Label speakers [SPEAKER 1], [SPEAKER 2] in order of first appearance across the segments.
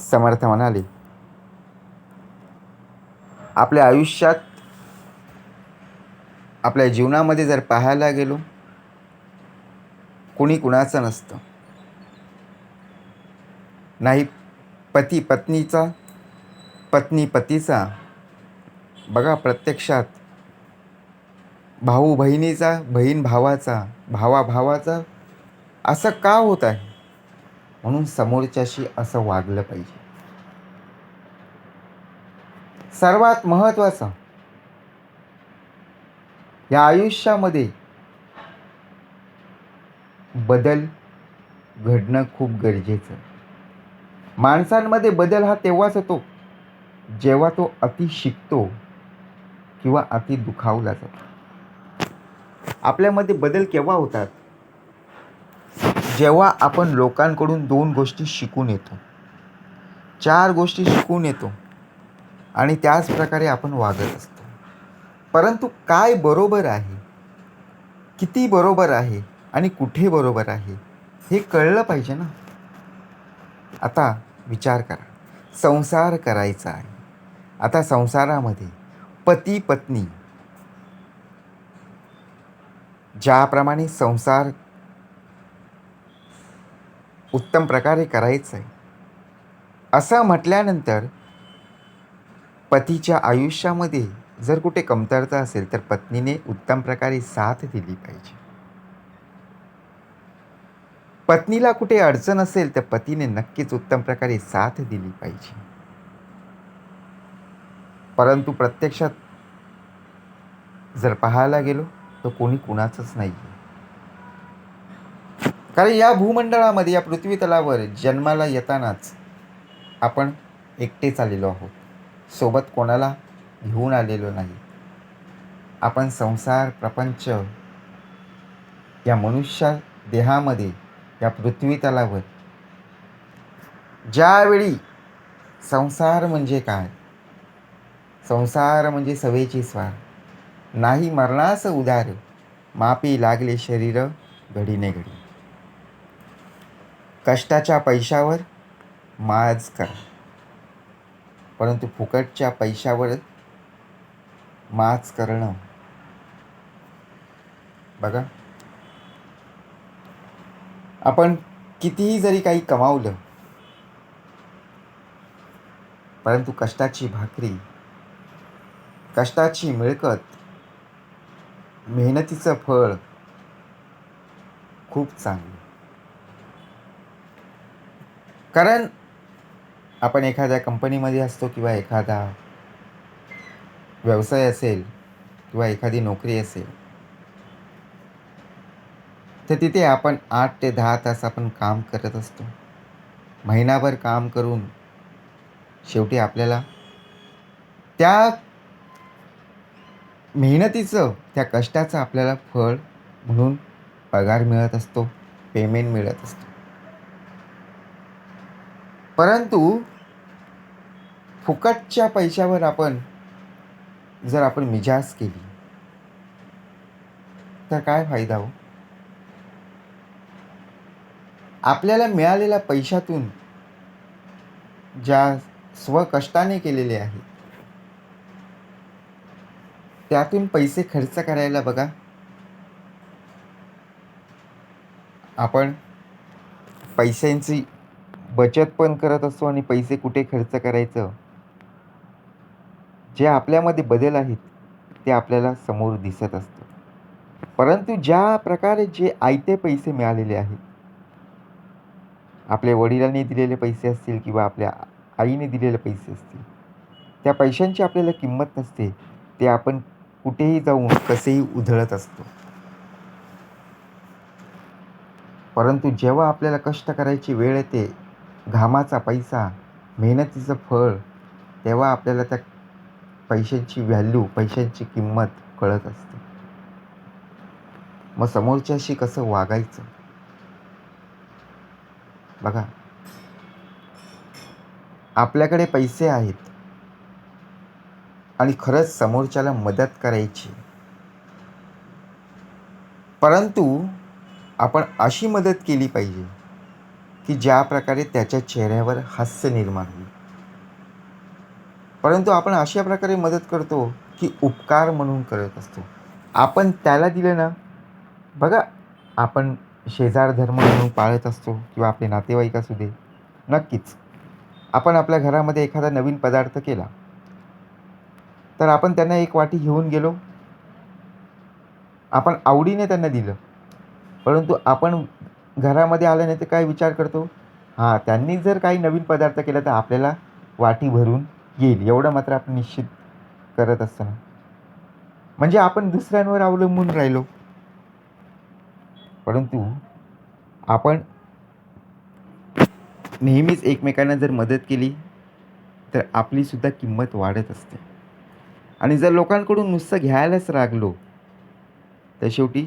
[SPEAKER 1] समर्थ म्हणाले आपल्या आयुष्यात आपल्या जीवनामध्ये जर पाहायला गेलो कुणी कुणाचं नसतं. नाही पती पत्नीचा पत्नी पतीचा बघा प्रत्यक्षात भाऊ बहिणीचा बहीण भावाचा भावा भावाचा असं का होत आहे? म्हणून समोरच्याशी असं वागलं पाहिजे. सर्वात महत्त्वाचं या आयुष्यामध्ये बदल घडणं खूप गरजेचं. माणसांमध्ये बदल हा तेव्हाच होतो जेव्हा तो अति शिकतो किंवा अति दुखावला जातो. आपल्यामध्ये बदल केव्हा होतात? जेव्हा आपण लोकांकडून दोन गोष्टी शिकून येतो चार गोष्टी शिकून येतो आणि त्याच प्रकारे आपण वागत असतो. परंतु काय बरोबर आहे किती बरोबर आहे आणि कुठे बरोबर आहे हे कळलं पाहिजे ना? आता विचार करा. संसार करायचा आहे. आता संसारामध्ये पती पत्नी ज्याप्रमाणे संसार उत्तम प्रकारे करायचं आहे. असं म्हटल्यानंतर पतीच्या आयुष्यामध्ये जर कुठे कमतरता असेल तर पत्नीने उत्तम प्रकारे साथ दिली पाहिजे. पत्नीला कुठे अडचण असेल तर पतीने नक्कीच उत्तम प्रकारे साथ दिली पाहिजे. परंतु प्रत्यक्षात जर पाहायला गेलो तर कोणी कुणाचंच नाही आहे कारण या भूमंडळामध्ये या पृथ्वी तलावर जन्माला येतानाच आपण एकटेच आलेलो आहोत. सोबत कोणाला घेऊन आलेलो नाही. आपण संसार प्रपंच या मनुष्य देहामध्ये या पृथ्वी तलावर ज्यावेळी संसार म्हणजे काय? संसार म्हणजे सवेची स्वार. नाही मरणास उदार मापी लागले शरीर घडीने घडी. कष्टाच्या पैशावर माज करा. परंतु फुकटच्या पैशावर माच करणं. बघा. आपण कितीही जरी काही कमावलं परंतु कष्टाची भाकरी कष्टाची मिळकत मेहनतीचं फळ खूप चांगलं. कारण आपण एखाद्या कंपनीमध्ये असतो किंवा एखादा व्यवसाय असेल किंवा एखादी नोकरी असेल तर तिथे आपण आठ ते दहा तास आपण काम करत असतो. महिनाभर काम करून शेवटी आपल्याला त्या मेहनतीचं त्या कष्टाचं आपल्याला फळ म्हणून पगार मिळत असतो पेमेंट मिळत असतो. परंतु फुकटच्या पैशावर आपण जर आपण मिजाज केली तर काय फायदा हो? आपल्याला मिळालेल्या पैशातून ज्या स्वकष्टाने केलेले आहेत त्यातून पैसे खर्च करायला बघा. आपण पैशांची बचत पण करत असतो आणि पैसे कुठे खर्च करायचं? जे आपल्यामध्ये बदल आहेत ते आपल्याला समोर दिसत असतं. परंतु ज्या प्रकारे जे आयते पैसे मिळालेले आहेत आपल्या वडिलांनी दिलेले पैसे असतील किंवा आपल्या आईने दिलेले पैसे असतील त्या पैशांची आपल्याला किंमत नसते ते आपण कुठेही जाऊन कसेही उधळत असतो. परंतु जेव्हा आपल्याला कष्ट करायची वेळ येते घामाचा पैसा मेहनतीचं फळ तेव्हा आपल्याला त्या पैशांची व्हॅल्यू पैशांची किंमत कळत असते. मग समोरच्याशी कसं वागायचं? बघा. आपल्याकडे पैसे आहेत. आणि खरंच समोरच्याला मदत करायची परंतु आपण अशी मदत केली पाहिजे की ज्या प्रकारे त्याच्या चेहऱ्यावर हास्य निर्माण होईल. परंतु आपण अशा प्रकारे मदत करतो की उपकार म्हणून करत असतो. आपण त्याला दिलं ना बघा आपण शेजार धर्म म्हणून पाळत असतो किंवा आपले नातेवाईक असू दे नक्कीच. आपण आपल्या घरामध्ये एखादा नवीन पदार्थ केला तर आपण त्यांना एक वाटी घेऊन गेलो. आपण आवडीने त्यांना दिलं परंतु आपण घरामध्ये आल्याने ते काय विचार करतो? हां त्यांनी जर काही नवीन पदार्थ केला तर आपल्याला वाटी भरून येईल. एवढं मात्र आपण निश्चित करत असतो ना म्हणजे आपण दुसऱ्यांवर अवलंबून राहिलो. परंतु आपण नेहमीच एकमेकांना जर मदत केली तर आपलीसुद्धा किंमत वाढत असते. आणि जर लोकांकडून नुसतं घ्यायलाच लागलो तर शेवटी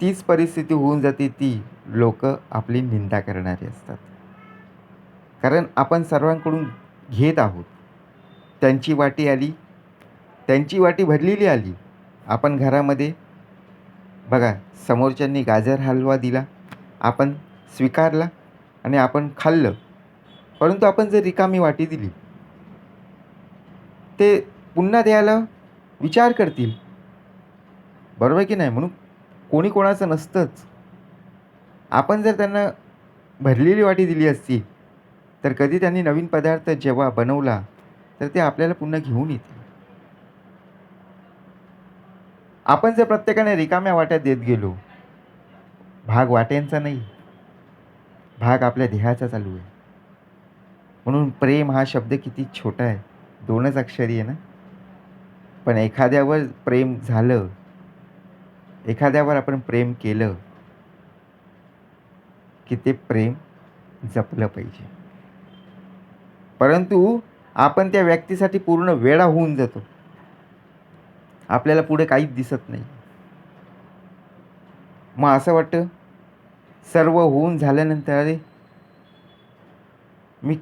[SPEAKER 1] तीच परिस्थिती होऊन जाते ती लोक आपली निंदा करणारी असतात. कारण आपण सर्वांकडून घेत आहोत. त्यांची वाटी आली त्यांची वाटी भरलेली आली. आपण घरामध्ये बघा समोरच्यांनी गाजर हलवा दिला आपण स्वीकारला आणि आपण खाल्लं. परंतु आपण जर रिकामी वाटी दिली ते पुन्हा द्यायला विचार करतील. बरोबर की नाही? म्हणून कोणी कोणाचं नसतंच. आपण जर त्यांना भरलेली वाटी दिली असती तर कधी त्यांनी नवीन पदार्थ जेव्हा बनवला तर ते आपल्याला पुन्हा घेऊन येतील. आपण जर प्रत्येकाने रिकाम्या वाट्या देत गेलो भाग वाट्यांचा नाही भाग आपल्या देहाचा चालू आहे. म्हणून प्रेम हा शब्द किती छोटा आहे. दोनच अक्षरी आहे ना? पण एखाद्यावर प्रेम झालं एखाद्यावर आपण प्रेम केलं की ते प्रेम जपलं पाहिजे. परंतु आपण त्या व्यक्तीसाठी पूर्ण वेळा होऊन जातो. आपल्याला पुढे काहीच दिसत नाही. मग असं वाटतं सर्व होऊन झाल्यानंतर अरे मी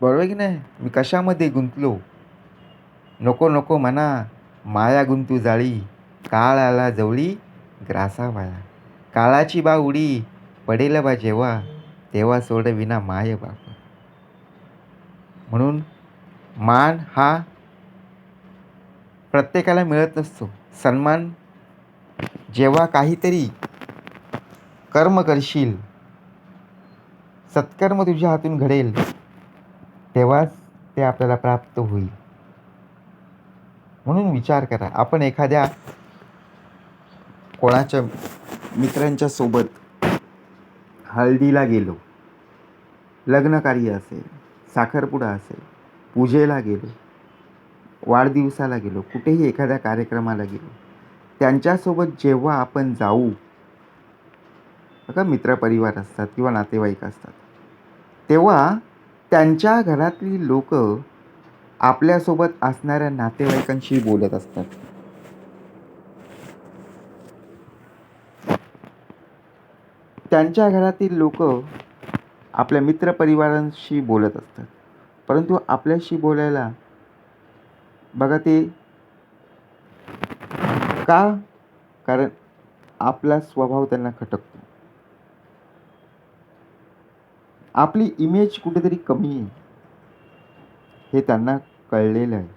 [SPEAKER 1] बरोबर की नाही? मी कशामध्ये गुंतलो? नको नको म्हणा. माया गुंतू जाळी काळ आला जवळी ग्रासा वाया. काळाची बा उडी पडेल बा जेव्हा तेव्हा सोडविना माय बाप. म्हणून मान हा प्रत्येकाला मिळत नसतो. सन्मान जेव्हा काहीतरी कर्म करशील सत्कर्म तुझ्या हातून घडेल तेव्हाच ते आपल्याला प्राप्त होईल. म्हणून विचार करा. आपण एखाद्या कोणाच्या मित्रांच्या सोबत हळदीला गेलो लग्नकार्य असेल साखरपुडा असेल पूजेला गेलो वाढदिवसाला गेलो कुठेही एखाद्या कार्यक्रमाला गेलो त्यांच्यासोबत जेव्हा आपण जाऊ बघा मित्रपरिवार असतात किंवा नातेवाईक असतात तेव्हा त्यांच्या घरातली लोक आपल्यासोबत असणाऱ्या नातेवाईकांशी बोलत असतात. त्यांच्या घरातील लोक आपल्या मित्रपरिवारांशी बोलत असतात. परंतु आपल्याशी बोलायला बघा ते का? कारण आपला स्वभाव त्यांना खटकतो. आपली इमेज कुठेतरी कमी आहे. हे त्यांना कळलेलं आहे.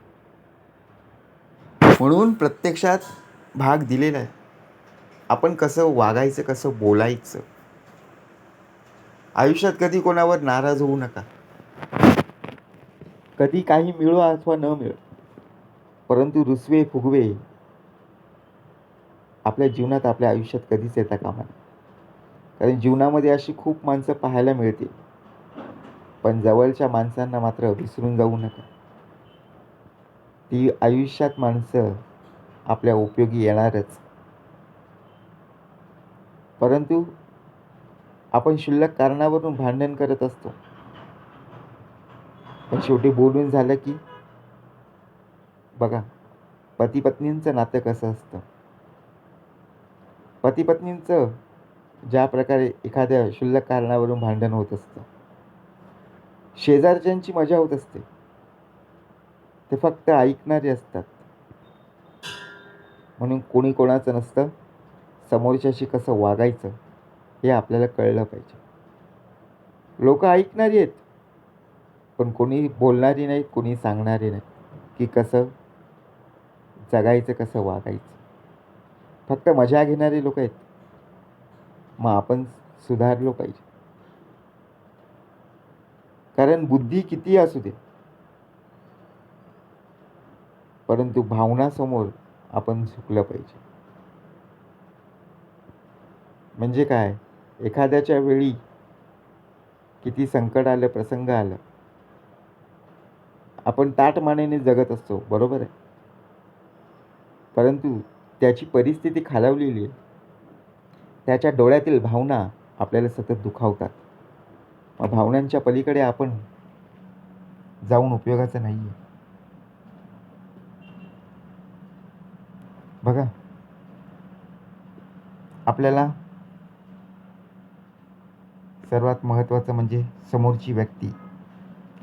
[SPEAKER 1] म्हणून प्रत्यक्षात भाग दिलेला आहे. आपण कसं वागायचं कसं बोलायचं? आयुष्यात कधी कोणावर नाराज होऊ नका. कधी काही मिळो अथवा न मिळो परंतु रुसवे फुगवे आपल्या जीवनात आपल्या आयुष्यात कधीच येता कामा नये. कारण जीवनामध्ये अशी खूप माणसं पाहायला मिळतील. पण जवळच्या माणसांना मात्र विसरून जाऊ नका. ती आयुष्यात माणसं आपल्या उपयोगी येणारच. परंतु आपण क्षुल्लक कारणावरून भांडण करत असतो. पण शेवटी बोलून झालं की बघा पती पत्नींचं नातं कसं असतं? पती पत्नींचं ज्या प्रकारे एखाद्या क्षुल्लक कारणावरून भांडण होत असतं शेजारच्यांची मजा होत असते. ते फक्त ऐकणारे असतात. म्हणून कोणी कोणाचं नसतं समोरच्याशी कसं वागायचं हे आपल्याला कळलं पाहिजे. लोक ऐकणारी आहेत पण कोणी बोलणारी नाहीत कोणी सांगणारी नाहीत की कसं जगायचं कसं वागायचं. फक्त मजा घेणारे लोक आहेत. मग आपण सुधारलो पाहिजे. कारण बुद्धी किती असू दे. परंतु भावनासमोर आपण झुकलं पाहिजे. म्हणजे काय? एखाद्याच्या वेळी किती संकट आलं प्रसंग आलं. आपण ताटमानेने जगत असतो बरोबर आहे? परंतु त्याची परिस्थिती खालावलेली आहे. त्याच्या डोळ्यातील भावना आपल्याला सतत दुखावतात. भावनांच्या पलीकडे आपण जाऊन उपयोगाचं नाही आहे बघा. आपल्याला सर्वात महत्त्वाचं म्हणजे समोरची व्यक्ती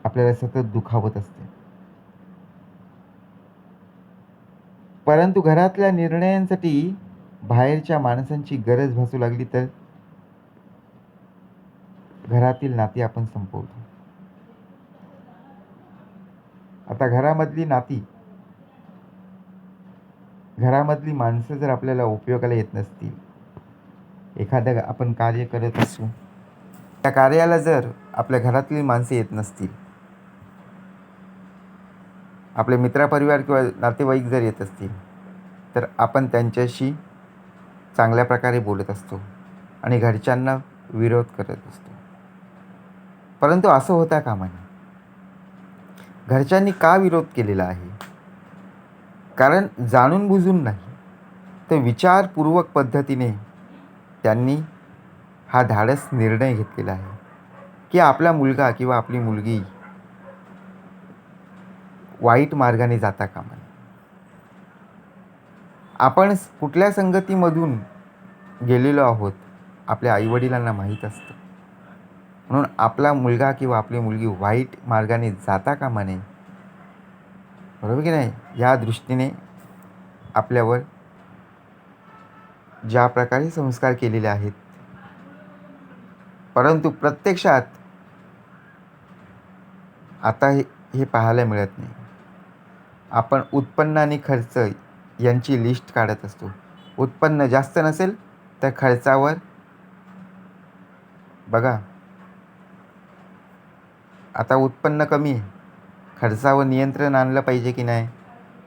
[SPEAKER 1] आपल्याला सतत दुखावत असते. परंतु घरातल्या निर्णयांसाठी बाहेरच्या माणसांची गरज भासू लागली तर घरातील नाती आपण संपवतो. आता घरामधली नाती घरामधली माणसं जर आपल्याला उपयोगाला येत नसतील एखादं आपण कार्य करत असू त्या कार्याला जर आपल्या घरातली माणसं येत नसतील आपले मित्रपरिवार किंवा नातेवाईक जर येत असतील तर आपण त्यांच्याशी चांगल्या प्रकारे बोलत असतो आणि घरच्यांना विरोध करत असतो. परंतु असं होता कामा नये. घरच्यांनी का विरोध केलेला आहे? कारण जाणून बुजून नाही तर विचारपूर्वक पद्धतीने त्यांनी हा धाडस निर्णय घेतलेला आहे. की आपला मुलगा किंवा आपली मुलगी वाईट मार्गाने जाता कामा नये. आपण कुठल्या संगतीमधून गेलेलो आहोत आपल्या आईवडिलांना माहीत असतं. म्हणून आपला मुलगा किंवा आपली मुलगी वाईट मार्गाने जाता कामा नये. बरोबर की नाही? या दृष्टीने आपल्यावर ज्या प्रकारे संस्कार केलेले आहेत परंतु प्रत्यक्षात आता हे हे पाहायला मिळत नाही. आपण उत्पन्न आणि खर्च यांची लिस्ट काढत असतो. उत्पन्न जास्त नसेल तर खर्चावर बघा आता उत्पन्न कमी आहे. खर्चावर नियंत्रण आणलं पाहिजे की नाही?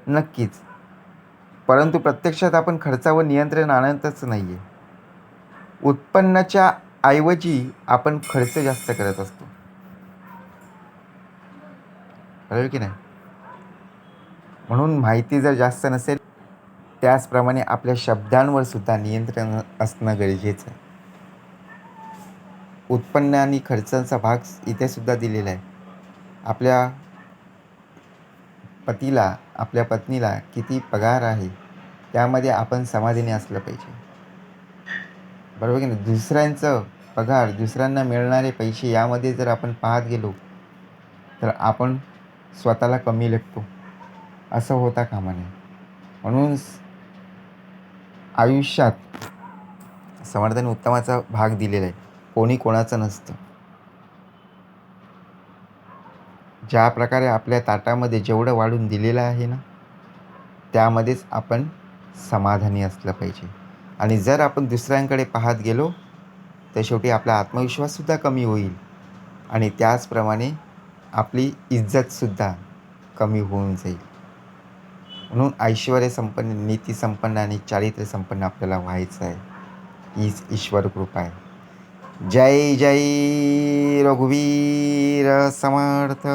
[SPEAKER 1] नक्कीच. परंतु प्रत्यक्षात आपण खर्चावर नियंत्रण आणतच नाही आहे उत्पन्नाच्या ऐवजी आपण खर्च जास्त करत असतो. बरोबर की नाही? म्हणून माहिती जर जास्त नसेल त्याचप्रमाणे आपल्या शब्दांवर सुद्धा नियंत्रण असणं गरजेचं आहे. उत्पन्न आणि खर्चांचा भाग इथेसुद्धा दिलेला आहे. आपल्या पतीला आपल्या पत्नीला किती पगार आहे त्यामध्ये आपण समाधानी असलं पाहिजे. बरोबर की नाही? दुसऱ्यांचं पगार दुसऱ्यांना मिळणारे पैसे यामध्ये जर आपण पाहत गेलो तर आपण स्वतःला कमी लेखतो असं होता कामा नये. म्हणून आयुष्यात समर्थन उत्तमाचा भाग दिलेला आहे. कोणी कोणाचं नसतं. ज्या प्रकारे आपल्या ताटामध्ये जेवढं वाढून दिलेलं आहे ना त्यामध्येच आपण समाधानी असलं पाहिजे. आणि जर आपण दुसऱ्यांकडे पाहत गेलो तर शेवटी आपला आत्मविश्वाससुद्धा कमी होईल. आणि त्याचप्रमाणे आपली इज्जतसुद्धा कमी होऊन जाईल. म्हणून ऐश्वर संपन्न नीती संपन्न आणि चारित्र्य संपन्न आपल्याला व्हायचं आहे. हीच ईश्वर कृपा आहे. जय जय रघुवीर समर्थ।